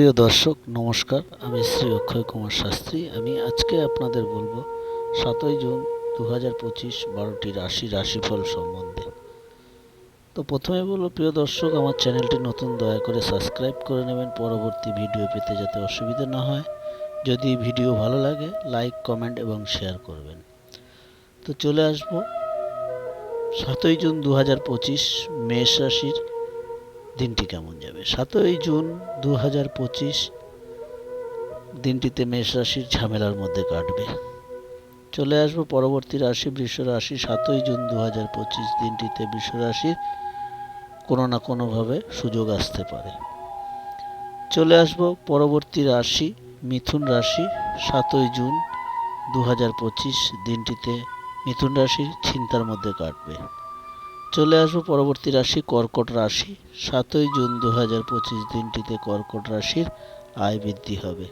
প্রিয় দর্শক, নমস্কার। আমি শ্রী অক্ষয় কুমার শাস্ত্রী। আমি আজকে আপনাদের বলব, সাতই জুন দু হাজার পঁচিশ বারোটি রাশি, রাশিফল সম্বন্ধে। তো প্রথমে বলব, প্রিয় দর্শক, আমার চ্যানেলটি নতুন, দয়া করে সাবস্ক্রাইব করে নেবেন। পরবর্তী ভিডিও পেতে যাতে অসুবিধা না হয়। যদি ভিডিও ভালো লাগে, লাইক, কমেন্ট এবং শেয়ার করবেন। তো চলে আসব, সাতই জুন দু হাজার পঁচিশ মেষ রাশির দিনটি কেমন যাবে? সাতই জুন দু হাজার পঁচিশ, দিনটিতে মেষ রাশির ঝামেলার মধ্যে কাটবে। চলে আসব পরবর্তী রাশি, বৃষ রাশি। সাতই জুন দু হাজার পঁচিশ, দিনটিতে বৃষ রাশির কোনো না কোনোভাবে সুযোগ আসতে পারে। চলে আসব পরবর্তী রাশি, মিথুন রাশি। সাতই জুন দু হাজার পঁচিশ, দিনটিতে মিথুন রাশির চিন্তার মধ্যে কাটবে। চলে আসব পরবর্তী রাশি কর্কট রাশি। সাতই জুন দু হাজার পঁচিশ দিনটিতে কর্কট রাশির আয় বৃদ্ধি হবে।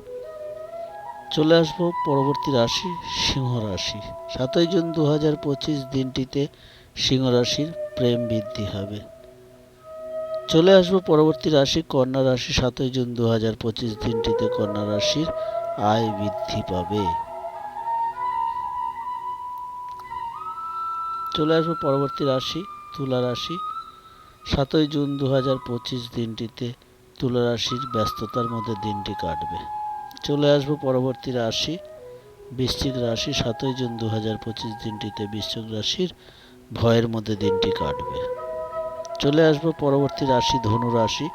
চলে আসব পরবর্তী রাশি সিংহ রাশি। সাতই জুন দু হাজার পঁচিশ দিনটিতে সিংহ রাশির প্রেম বৃদ্ধি হবে। চলে আসব পরবর্তী রাশি কন্যা রাশি। সাতই জুন দু হাজার পঁচিশ দিনটিতে কন্যা রাশির আয় বৃদ্ধি পাবে। চলে আসব পরবর্তী রাশি তুলা রাশি। সাতই জুন দু হাজার পঁচিশ দিনটিতে তুলা রাশির ব্যস্ততার মধ্যে দিনটি কাটবে। চলে আসব পরবর্তী রাশি। বৃশ্চিক রাশি সাতই জুন দু হাজার পঁচিশ দিনটিতে বৃশ্চিক রাশির ভয়ের মধ্যে দিনটি কাটবে। চলে আসব পরবর্তী রাশি ধনু রাশি।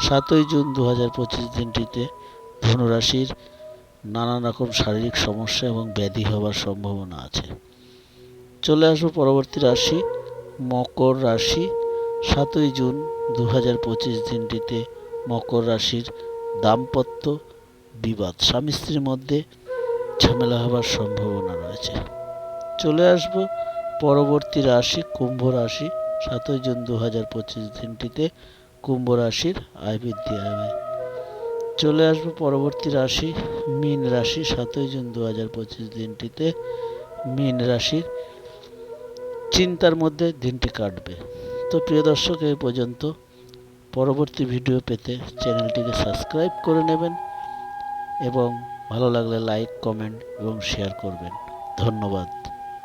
সাতই জুন দু হাজার পঁচিশ দিনটিতে ধনু রাশির নানান রকম শারীরিক সমস্যা এবং ব্যাধি হওয়ার সম্ভাবনা আছে। চলে আসব পরবর্তী রাশি। মকর রাশি, সাতই জুন দু হাজার পঁচিশ দিনটিতে মকর রাশির দাম্পত্য বিবাদ। স্বামী স্ত্রীর মধ্যে ঝামেলা হবার সম্ভাবনা রয়েছে। চলে আসব পরবর্তী রাশি, কুম্ভ রাশি। সাতই জুন দু হাজার পঁচিশ দিনটিতে কুম্ভ রাশির আয় বৃদ্ধি হবে। চলে আসব পরবর্তী রাশি, মীন রাশি। সাতই জুন দু হাজার পঁচিশ দিনটিতে মীন রাশির চিন্তার মধ্যে দিনটি কাটবে। তো প্রিয় দর্শক এই পর্যন্ত পরবর্তী ভিডিও পেতে চ্যানেলটিকে সাবস্ক্রাইব করে নেবেন এবং ভালো লাগলে লাইক, কমেন্ট এবং শেয়ার করবেন। ধন্যবাদ।